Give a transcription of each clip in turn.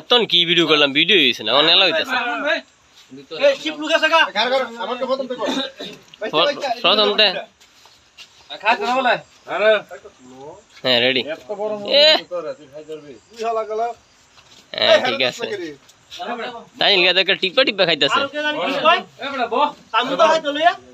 এতন কি ভিডিও করলাম? ভিডিও হইছে না অনেক হইতাছে। প্রথম দে খাইতে না বলে হ্যাঁ রেডি হ্যাঁ ঠিক আছে। তাই দেখে টিপা টিপা খাইতাছে?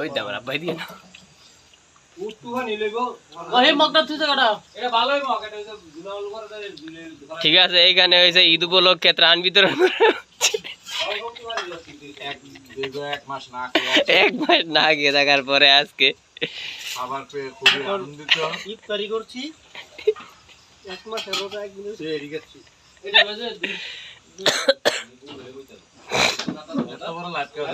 ওই তো আমার আব্বাই দিয়ে না। ঠিক আছে এইখানে হয়েছে ঈদ উপলক্ষে ত্রাণ বিতরণ এক মাস না গিয়ে থাকার পরে আজকে। খাবার পেয়ে খুবই আনন্দিত ইফতারি করছি। এক মাস একদিন વાત કરો